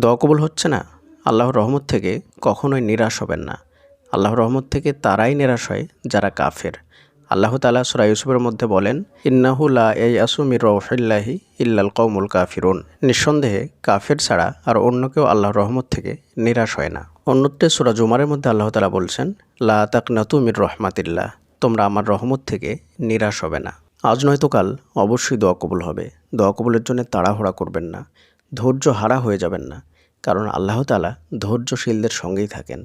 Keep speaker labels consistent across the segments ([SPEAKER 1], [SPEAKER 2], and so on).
[SPEAKER 1] দোয়া কবুল হচ্ছে না? আল্লাহর রহমত থেকে কখনোই নিরাশ হবেন না। আল্লাহর রহমত থেকে তারাই নিরাশ হয় যারা কাফের। আল্লাহ তালা সুরা ইউসুফের মধ্যে বলেন, ইন্নাহু লা এই আসুমির রহিল্লাহি ইল্লাল কৌমুল কাফিরুন। নিঃসন্দেহে কাফের ছাড়া আর অন্য কেউ আল্লাহর রহমত থেকে নিরাশ হয় না। অন্যত্রে সুরা জুমারের মধ্যে আল্লাহ তালা বলছেন, লা তাকনাতু মির রহমাতিল্লাহ, তোমরা আমার রহমত থেকে নিরাশ হবে না। আজ নয়তো কাল অবশ্যই দোয়া কবুল হবে। দোয়া কবুলের জন্য তাড়াহুড়া করবেন না। ধৈর্য হারা হয়ে যাবেন না, কারণ আল্লাহ তালা ধৈর্যশীলদের সঙ্গেই থাকেন,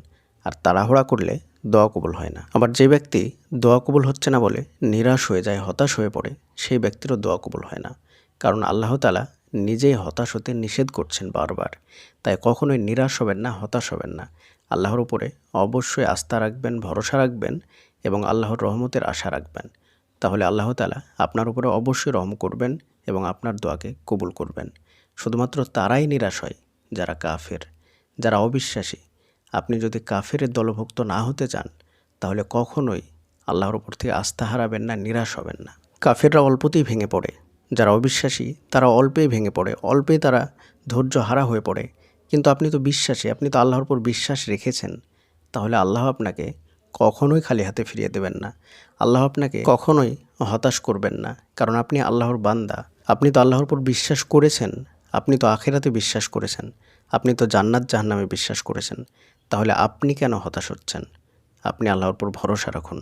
[SPEAKER 1] আর তাড়াহুড়া করলে দোয়া কবুল হয় না। আবার যে ব্যক্তি দোয়া কবুল হচ্ছে না বলে নিরাশ হয়ে যায়, হতাশ হয়ে পড়ে, সেই ব্যক্তিরও দোয়া কবুল হয় না, কারণ আল্লাহ তালা নিজেই হতাশ হতে নিষেধ করছেন বারবার। তাই কখনোই নিরাশ হবেন না, হতাশ হবেন না। আল্লাহর উপরে অবশ্যই আস্থা রাখবেন, ভরসা রাখবেন এবং আল্লাহর রহমতের আশা রাখবেন। তাহলে আল্লাহ তালা আপনার উপরে অবশ্যই রহম করবেন এবং আপনার দোয়াকে কবুল করবেন। শুধুমাত্র তারাই নিরাশ হয় যারা কাফের। যারা অবিশ্বাসী, আপনি যদি কাফের দলভুক্ত না হতে চান, তাহলে কখনোই আল্লাহর উপর থেকে আস্থা হারাবেন না, নিরাশ হবেন না। কাফেররা অল্পতেই ভেঙে পড়ে। যারা অবিশ্বাসী, তারা অল্পেই ভেঙে পড়ে। অল্পেই তারা ধৈর্য হারা হয়ে পড়ে। কিন্তু আপনি তো বিশ্বাসী, আপনি তো আল্লাহর উপর বিশ্বাস রেখেছেন। তাহলে আল্লাহ আপনাকে কখনোই খালি হাতে ফিরিয়ে দেবেন না। আল্লাহ আপনাকে কখনোই হতাশ করবেন না। কারণ আপনি আল্লাহর বান্দা। আপনি তো আল্লাহর উপর বিশ্বাস করেছেন, আপনি তো আখেরাতে বিশ্বাস করেছেন, আপনি তো জান্নাত জাহান্নামে বিশ্বাস করেছেন, তাহলে আপনি কেন হতাশ হচ্ছেন? আপনি আল্লাহর উপর ভরসা রাখুন।